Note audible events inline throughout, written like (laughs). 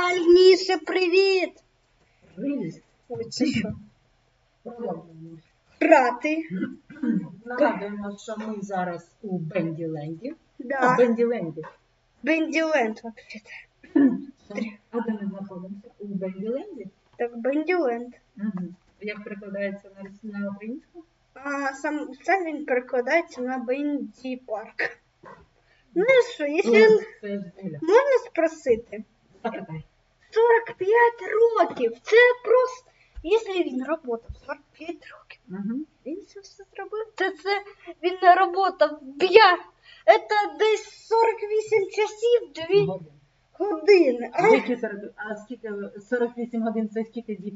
Найреальніше привіт! Привіт. Ой, це що? Грати. Нагадуємо, що ми зараз у Бенділенді. А, Да. Бенділенді. Бенділенд, вообще-то. А де ми знаходимося? У Бенділенді? Так, Бенділенд. Угу. Як перекладається на, на українську? А сам, сам він перекладається на Бенді Парк. Ну і що, якщо можна спросити? Запитай. 45 років. Це просто. Якщо він працював 45 років, Угу. він це все зробив. Це, це він не працював 5. Це десь 48 часів, 2 години. А Скільки 40, а скільки 48 годин це скільки діб?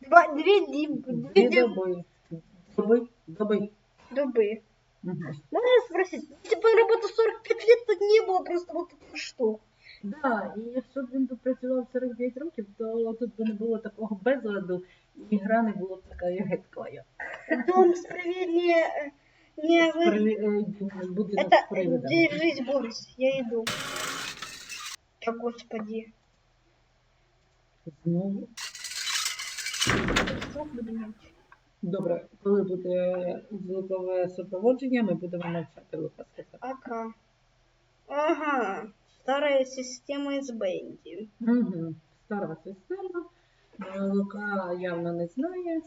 два, дві діб, дві Дві діб доби. Доби? Доби. доби. Угу. Можно спросить, если бы он работал 45 лет, то не было просто вот этого что. Да, і якщо б він працював 45 років, то тут би не було такого безладу, і гра не була б такою гидкою. Дом не вы... Е, Будинок Это з привидами. держись, Борис, я иду. Да господи. Знову. Добре, коли буде звукове супроводження, ми будемо навчати Лукас. Ага. Ага. Старая система из Бенди. Угу. Стара система. Лука явно не знає,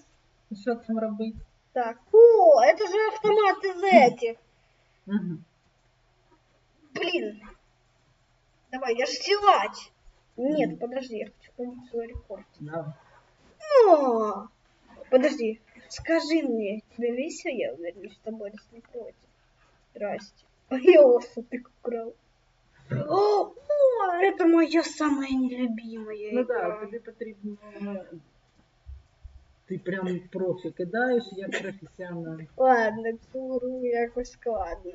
що там робити. Так. О, это же автомат из этих. Угу. Блин. Давай, я ж силач. Нет, подожди, я хочу побить свой рекорд. Да. О, подожди, скажи мне, тебе весело? Я уверен, что Борис не против. Здрасте. А я осу ты украл. О, о, это моя самая нелюбимая Ну игра. так, тобі потрібно. Ти прям профі кидаєш, як професіонал. Ладно, цю гру якось складно.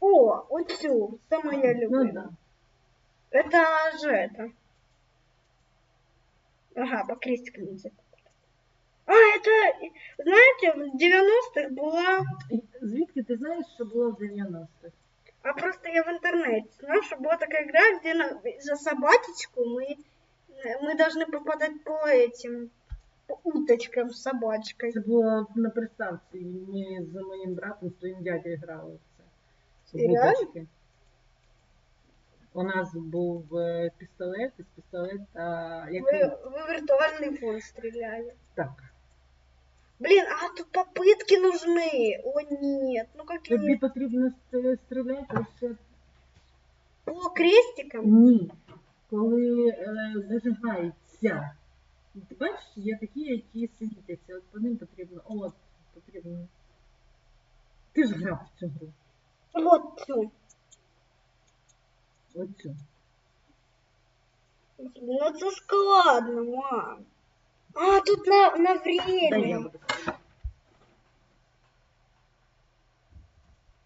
О, оцю, це моя Ну любима. да. Это же это. Ага, по крестикам нельзя. А, это, знаете, в 90-х была І Звідки ти знаєш, що було в 90-х? А просто я в интернете знаю, что была такая игра, где на, за собачечку мы, мы должны попадать по этим по уточкам с собачкой. Це було на приставці. Ми з моїм братом, з твоїм дядькою грали в це. В Серйозно? уточки. У нас був е, пістолет, із пістолета, який Вы, вы виртуальный фон стреляли. так. Блин, а тут попытки нужны. О нет, ну как Тобі они потрібно ст- стріляти лише по крестикам? ні. Коли е, зажигається. Ти бачиш, є такі, які світяться. От по ним потрібно. От, потрібно. Ти ж грав в цю гру. Вот всю. Оцю. Ну это складно, мам. А, тут на, на Дай я время. буду.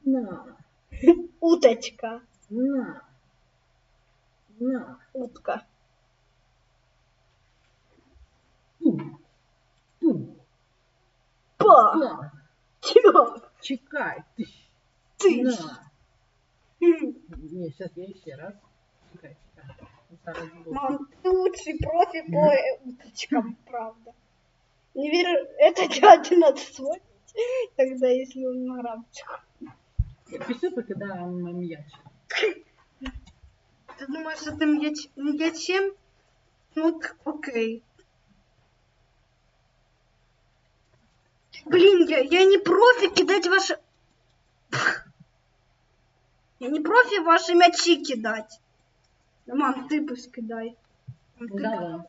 На, (laughs) Уточка. на, на. Утка. Ту, ту, Па! па. Чё? Чекай. Ти. Ты. На. Ні, зараз я ще раз. Чекай, чекай. Зараз буду. Мам, ты лучший профи по э, уточкам, правда. Не верю, это дядя надо сводить, тогда если он на рамочку. Пішли покидаємо м'яч. Ты думаешь, это мяч, мячем? Ну, окей. Блин, я, я не профи кидать ваши... Я не профи ваши мячи кидать. Да, мам, ты пусть кидай. Мам, Ты, Давай,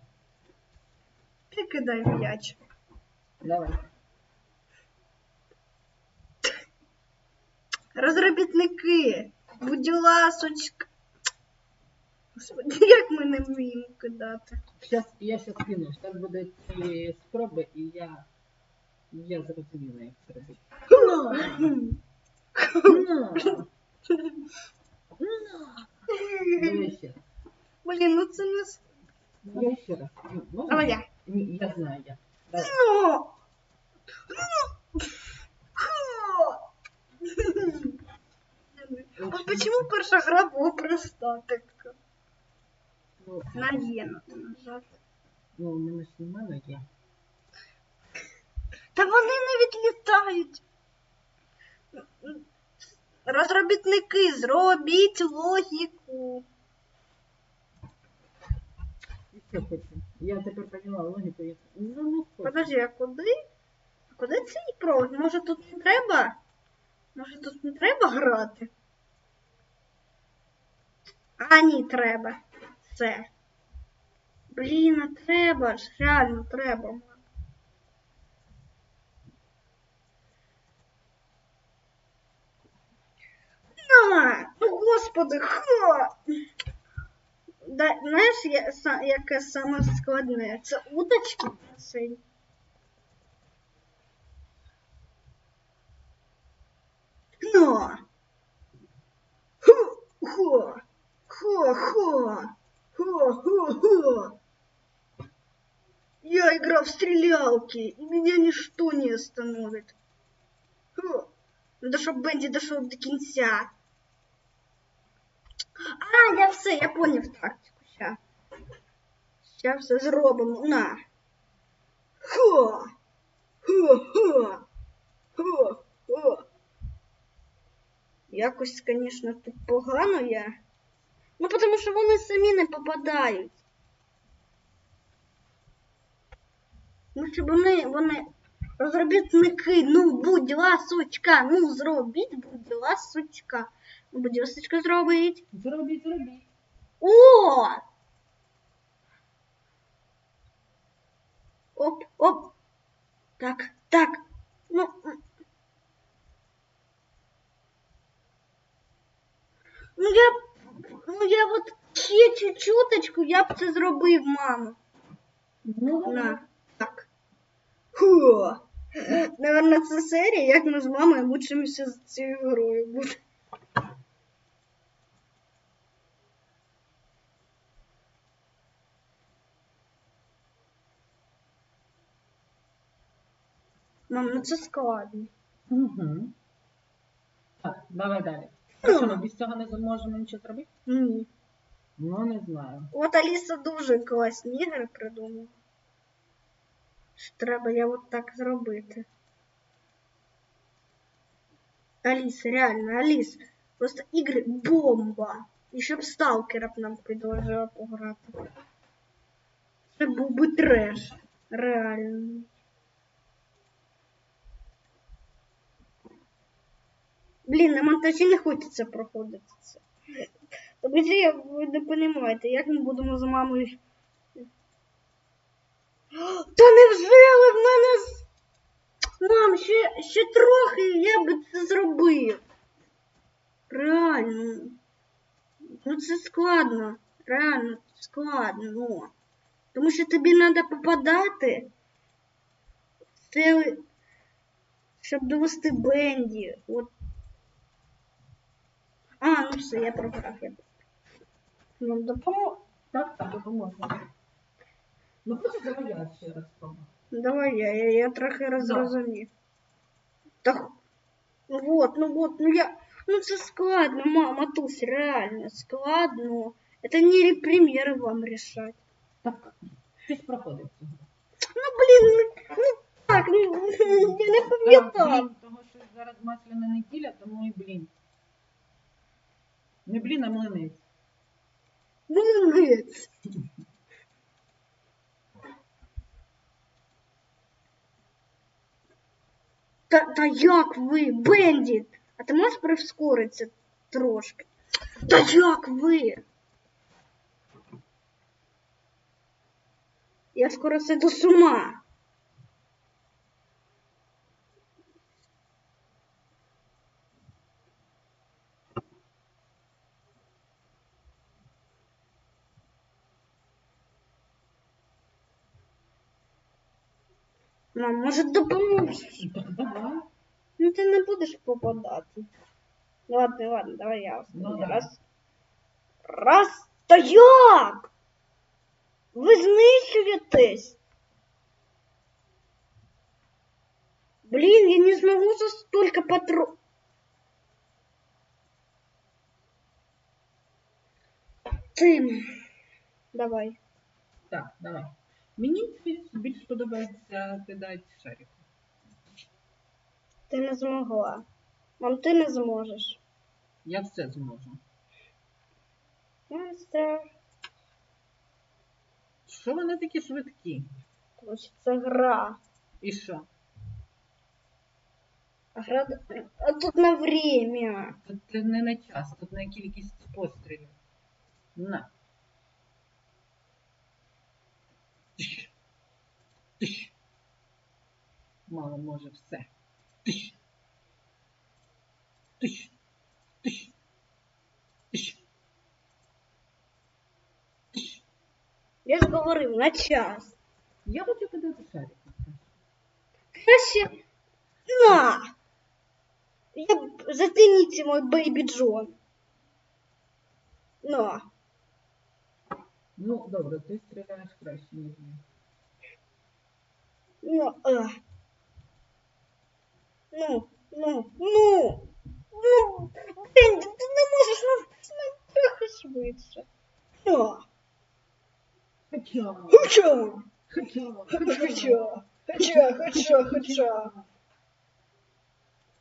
ты кидай мяч. давай. Розробітники, будь ласочка. Господи, як ми не вміємо кидати. Щас, я зараз кину. Зараз буде ці спроби, і я, я зрозуміла, як це робити. На! На! Давай ще раз. Блін, ну це не... с- Я ще раз. Ну, можна? Давай я. Ні, я знаю, я. Давай. Ну! А почему перша гра була проста така? Ну, На є надо нажати. ну, у мене ж немає є. Та вони не відлітають. Розробітники, зробіть логіку. Хочу. Я тепер поняла логіку. як- Ну, ну. Подожди, а куди? А куди цей провод? Може тут не треба? Може тут не треба грати? А, ні, треба. Все. Блін, а треба ж, реально треба. На! Ну, господи, хо! Да, знаєш, я, са- яке саме складне? Це уточки в басейні. Но! Хо! Хо! Хо! Хо! Хо! Хо! Хо! Я играл в стрелялки, и меня ничто не остановит. Хо! Надо, щоб Бенді дошел до кінця. А, я все, я поняв тактику. Ща. Ща все зробимо. На. Хо! Хо! Хо! Хо! Хо! Якось, звісно, тут погано я. Ну, тому що вони самі не попадають. Ну, щоб вони, вони розробітники, ну, будь ласочка, ну, зробіть, будь ласочка. Будь ласочка, зробіть. Зробіть. О! Оп, оп. Так, так. Ну. Ну я. Ну я от ще чуть-чуточку, я б це зробив, мамо. Ну. На. Так. Ху. Наверно, це серія, як ми з мамою мучимося з цією грою. Мам, ну це складно. Угу. Так, давай далі. А що, ми без цього не зможемо нічого зробити? Ні. Ну, не знаю. От Аліса дуже класні ігри придумала. Що треба я от так зробити. Аліса, реально, Аліс. Просто ігри бомба. І щоб сталкера б нам предложила пограти. Це був би треш. Реально. Блін, на монтажі не хочеться проходити це. Тобто ви не розумієте, як ми будемо з мамою. Та невже ви в мене. Мам, ще, ще трохи я би це зробив. Реально. Ну це складно. Реально складно. Тому що тобі треба попадати. в Це, щоб довести Бенді. От. А, ну все, я програв. Я... Ну, допомог. Так, так, допоможемо. Ну, хочеш, давай я ще раз спробую. Давай я, я, я трохи розрозумів. Так, вот, ну вот, ну я, ну це складно, мама, Тусь, реально складно. Это не премьеры вам решать. Так, щось проходить. Ну, блин, ну, ну так, ну, я не пам'ятаю. блін, того, що зараз масляна неділя, тому і блін. Не блін, а млинець. Молодець. Та, та як ви, Бендіт? А ти можеш прискоритися трошки? Та як ви? Я скоро сиду з ума. Мам, може допоможеш? Так, давай. Ну ти не будеш попадати. Ну ладно, ладно, давай я Ну, останній давай. раз. Раз. Та як? Ви знищуєтесь? Блін, я не змогу за столько патрон. Ти. Давай. Так, давай. Мені більш- подобається кидати шарик. Ти не змогла. Мам, ти не зможеш. Я все зможу. Монстр. Що вони такі швидкі? Тому що це гра. І що? А гра. А тут на время. Тут не на час, тут на кількість пострілів. На. Тиш. Мало може все. Тиш. Тиш. Тиш. Тиш. Тиш. Я ж говорив, на час. Я хочу кидати шарик. Краще. На! Я... б- Затяните мой бейби Джон. На. Ну, добре, ти стріляєш краще, ніж я. Ну, а. Ну, ну, ну. Ну, Бенді, ти не можеш нам трохи швидше. На. Хоча, Хоча, хоча, хоча, хоча, хоча, хоча.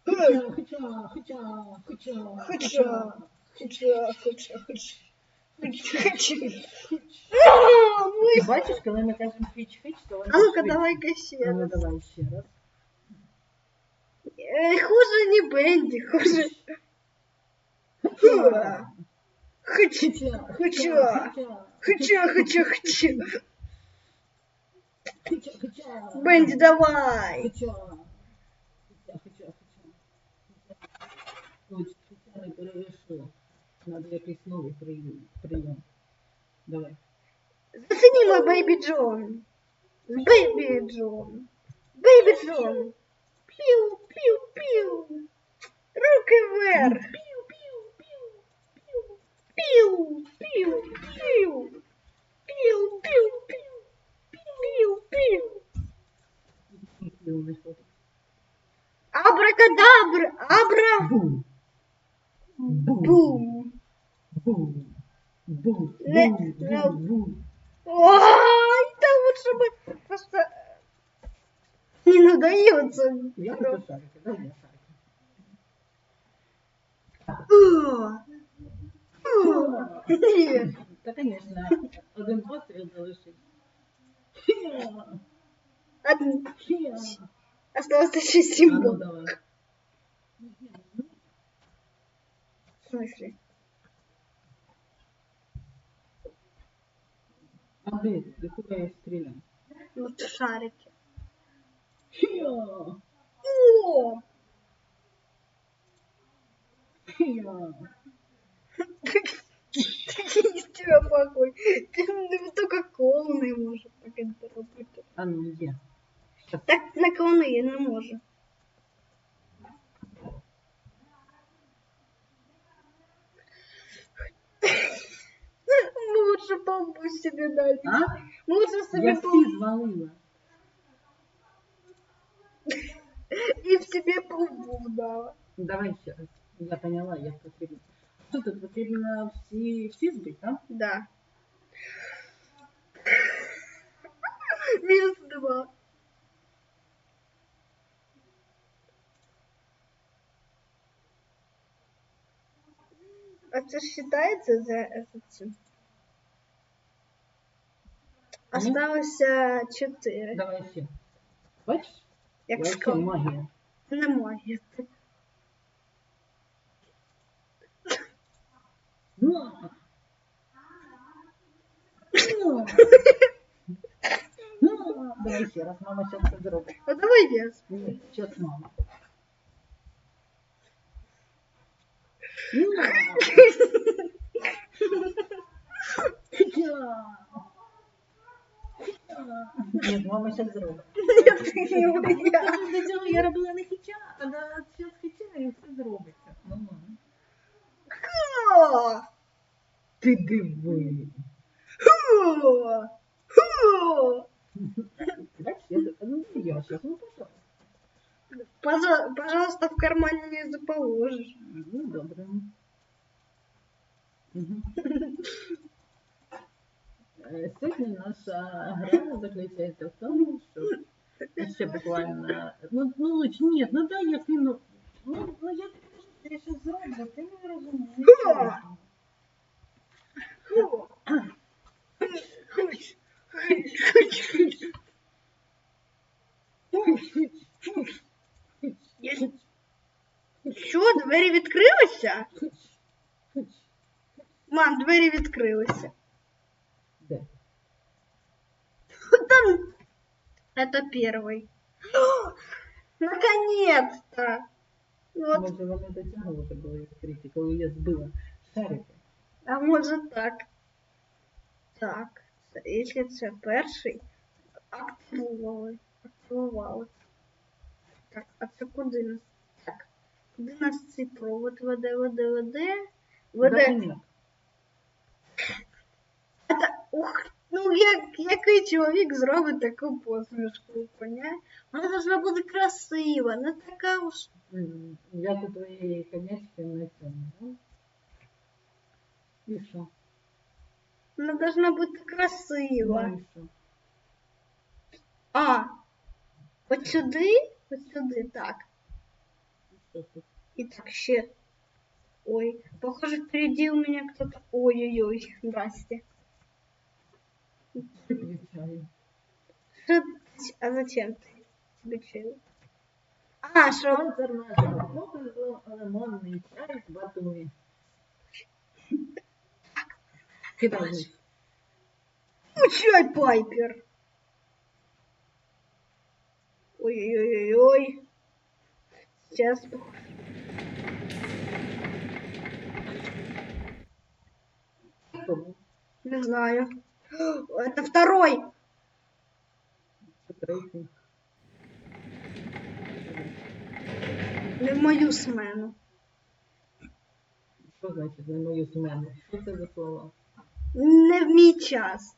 хоча, хоча, хоча, хоча, Хоча, хоча, хоча, хоча. Хочу. А, Ти бачиш, коли ми кажемо хич-хич, то вони А ну-ка, швидше. давай-ка ще А ну раз. давай ще раз. Э, Хуже не Бенди, хуже. Ха. Хочу, хочу, хочу, хочу. хоча. Бенди, давай. Хоча. Хоча, Надо якийсь новий прийом. прийом. Давай. Мой Бэйби Джон. Бэйби Джон. Бэйби Джон. Пиу, пиу, пиу. Руки вверх. Пиу, пиу, пиу, пиу. Пиу, пиу, пиу. Пиу, пиу, пиу. Пиу, пиу. Піл не ходить. Абракадабра. Абра. Бум. Бум. Бум. Бум. Бум. Бум. Бум. Ой, да лучше бы просто не надается. Я хочу шарики. Дай мне шарики. Та, конечно, один постріл залишить. Од- Хе. Осталось еще А ну. В смысле? А? Ти куди я стріляю? Вот шарики. Хе. О! Ты из тебя плохой. Ты ну, только колны можешь так это робити. А ну є. Щас. Так на колни я не можу. Мы лучше бомбу себе дали. А? Мы лучше себе Я бомбу. всі звалила. (laughs) И в себе бомбу дала. Давай ще раз. Я поняла, як потрібно. Що тут потрібно всі, всі збити, так? Да. Минус два. А це ж считається за за цим? Ну. Осталося чотири. Давай ще. Бачиш? Як Вообще школа. магія. Немає. Ну. Ну. Ну. Давай ще раз, мама зараз це зробить. А давай я. Ні, зараз мама. Ну. (laughs) Ні, мама зараз зробить. Нет, я. До цього я робила не хіча, а зараз хіча і все зробиться. Ну, О! Ти диви. О! О! Бачиш, я, ну, я зараз, ну, пожалуйста. Пожа- Пожалуйста, в кармане не заположишь. Ну, добре. (laughs) Е, Сьогодні наша гра заключається в тому, що ще буквально. Ну, ну ні, ну дай я кину. Ну, ну я я щось зроблю, ти не розумієш. Що, двері відкрилися? Мам, двері відкрилися. Там... Это первый. (gasps) Наконец-то! Вот, Може вони до цього вже були відкриті, коли я збила шарики. а может так. Так, якщо це перший, активували. Активували. Так, а це куди нас? Так. Куди нас цей провод веде, веде, веде? Веде. Документ. Это, ух, ну як, який чоловік зробить таку посмішку, поняє? Вона должна бути красива, не така уж. М, Я до твоєї конячки на цьому, да? І що? Вона должна бути красива. Ну і що? А, от сюди, от сюди, так. Що тут? І так ще. Ой, похоже, впереди у меня кто-то. Ой-ой-ой, здрасте. Что... ты- А зачем ты? Тебе чего? А, что? Спонсор нашого показу лимонний чай з батуми. Кидай вниз. Ну, чай, Пайпер? Ой-ой-ой-ой. Сейчас. Не знаю. Это второй. Це третій. Не в мою смену. Що значить на мою смену? Що це за слова? Не в мій час.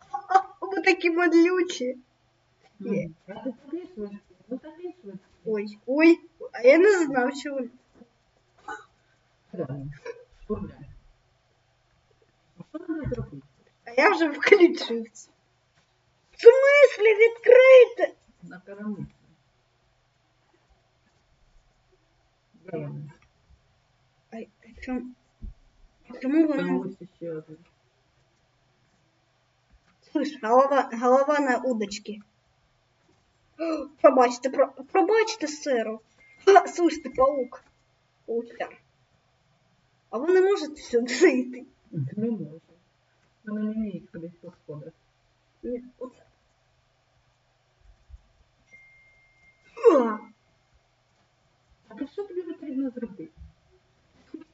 (laughs) Ви такі мадлючі. Є. М, А ти такий швидкий? Ну такий швидкий. Ой, ой, а я не знав, що ви. Реально. Шпурляй. А що треба зробити? А я вже включився. В смислі відкрити? На карамельці. Де вони? Ай, а чому? а Чому Там воно? ось ще один. Слышь, голова, голова на удочці. О, Пробачте, про, пробачте, сиру. А, слышь, ти паук. Паучар. А ви не можете сюди зайти? Не може. Вони не вміють ходити по сходах. Ні, оце. А, А то що тобі потрібно зробити?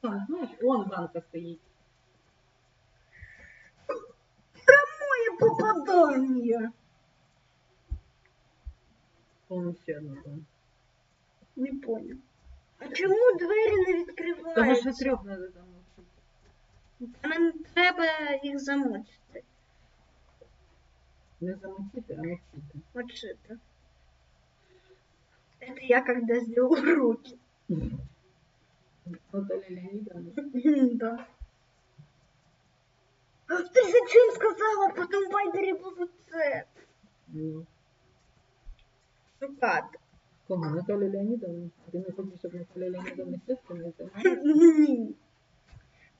Там, знаєш, он банка стоїть. Прямое попадание. Он ще одна там. Не понял. А чому двері не Тому що відкриваються? трьох треба там. щоб Нам треба їх замочити. Не замочити, а мочити. Мочити. Это я когда сделал уроки. Наталя Леонідовна. Да. А Ты зачем сказала? Потом в Вайбере буду це Ну, шукати. кого? Наталя Леонідовна? Ти не хочеш, щоб Наталя Леонідовна сестра не займалася? Ні.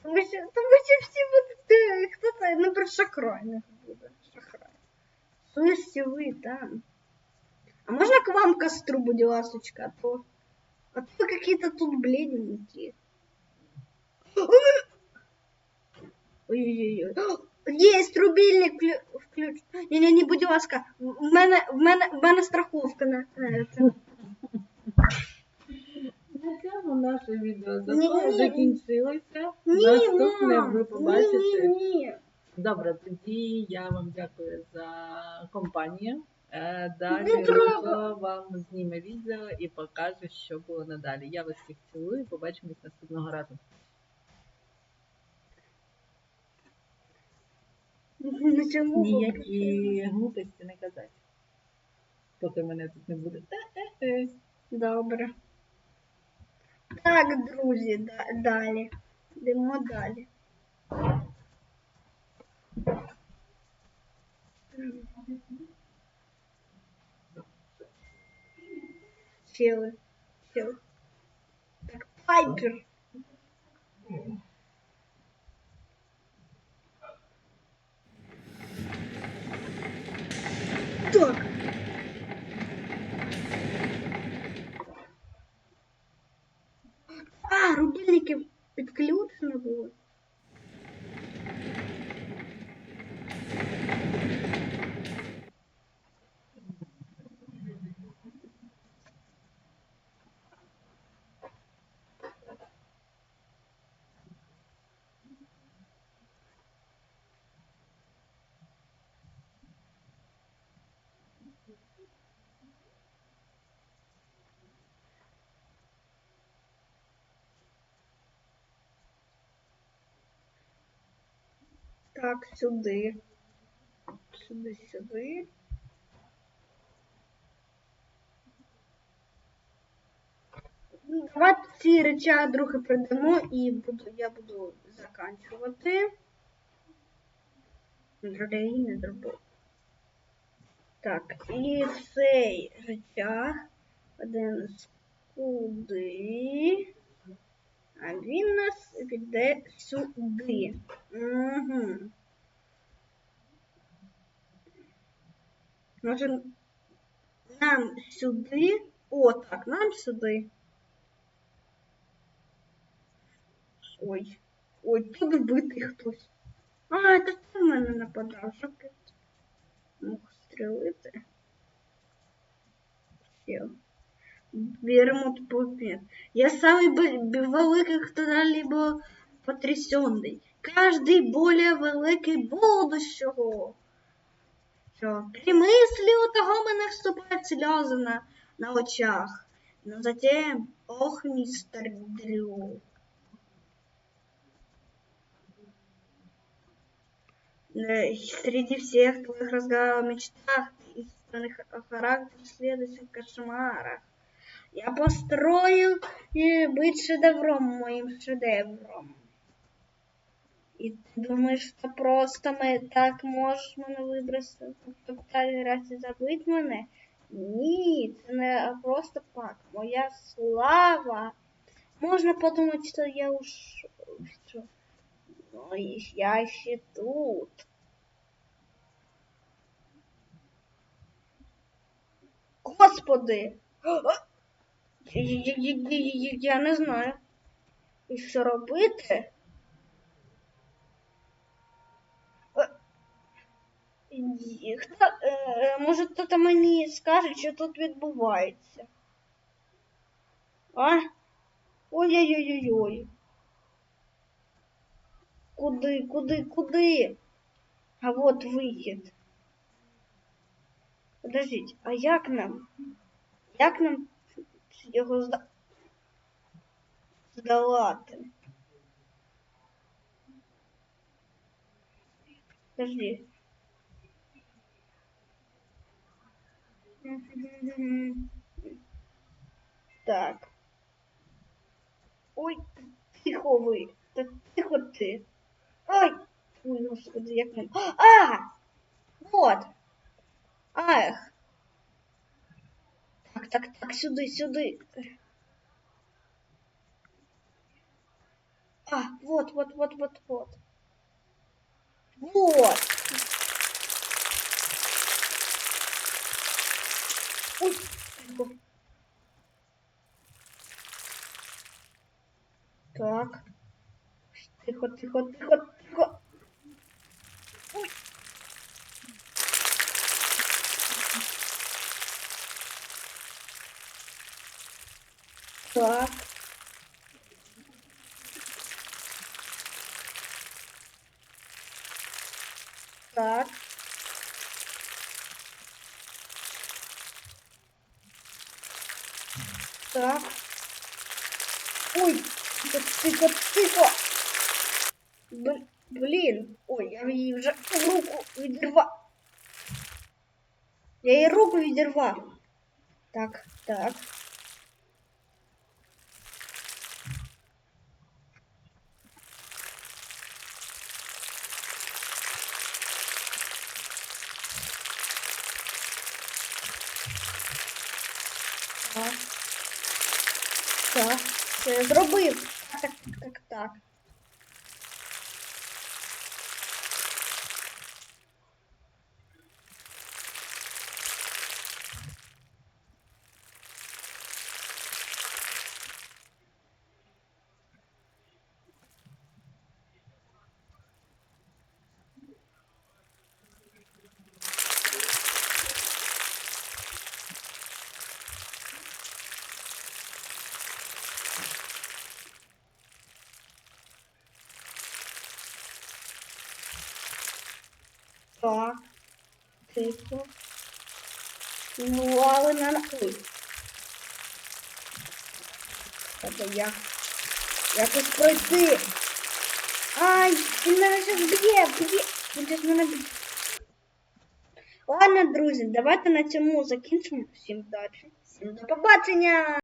Тому що, тому що всі будуть, хто це, наприклад, шахрай не буде. Шахрай. Слышите ви там. А можно к вам костру, будь ласочка, а то... А то вы какие-то тут бледненькие. Ой-ой-ой. Есть рубильник вклю- включ. Не-не-не, будь ласка. В мене, в мене, в мене страховка на це. На цьому наше відео закінчилося. Ні, Наступне мам, ви побачите. Ні, ні, ні. Добре, тоді я вам дякую за компанію. Е, Не Далі треба. Рухо вам зніме відео і покаже, що було надалі. Я вас всіх цілую, побачимось наступного разу. (laughs) Цьому Ніякі глупості не казати. Поки мене тут не буде. Е-е-е. Добре. Так, друзі, да- далі. Йдемо далі. Чели. Чели. Так, Пайпер. Так. Рубильники підключено було. Так, сюди. Сюди, сюди. Ну, Давайте ці речі друге придамо і буду, я буду заканчувати. Дорогий не зробив. Так, і цей речах один сюди. А він нас піде сюди. Угу. Може нам сюди. О, так, нам сюди. Ой. Ой, тут вбитий хтось. А, це ти в мене нападав. Що ти мог стрілити? Все. Беремо предмет. Я самый великий, хто либо потрясенный. Каждый более великий будущого. Що? При мислі у того мене вступають сльози на, на очах. Но затем, ох, мистер Дрю. Э, Среди всех твоих разговоров, мечтах и странных характеров, следующих кошмарах. Я построю и быть шедевром, моим шедевром. И ты думаешь, что просто ми так можеш мене вибрати, топтати раз і забити мене? Ні, це не просто так. Моя слава. Можна подумати, що я уж що ну, я ще тут. Господи! Я, не знаю. І що робити? Е, Хто, е, може, хто мені скаже, що тут відбувається? А? Ой-ой-ой-ой. Куди, куди, куди? А от вихід. Подождіть, а як нам? Як нам його зда... здолати? Подожди. Так. Ой, тихо ви. Та тихо ти. Ой! Ой, господи, як нам. А! Вот! Ах! Так, так, сюди, сюди. А, вот, вот, вот, вот, вот. Вот. Ой. Так. Тихо, тихо, тихо, тихо. Так. Так. Так. Ой, тихо, тихо, тихо. Б- Блін. Ой, я її вже руку відірвав. Я її руку відірвав. Так, так. Так. Так. Тихо. Ну, але на... Ой. Треба я... Якось пройти. Ай, він мене зараз б'є, б'є. Зараз мене б'є. Ладно, друзі, давайте на цьому закінчимо. Всім вдачі. Всім до побачення!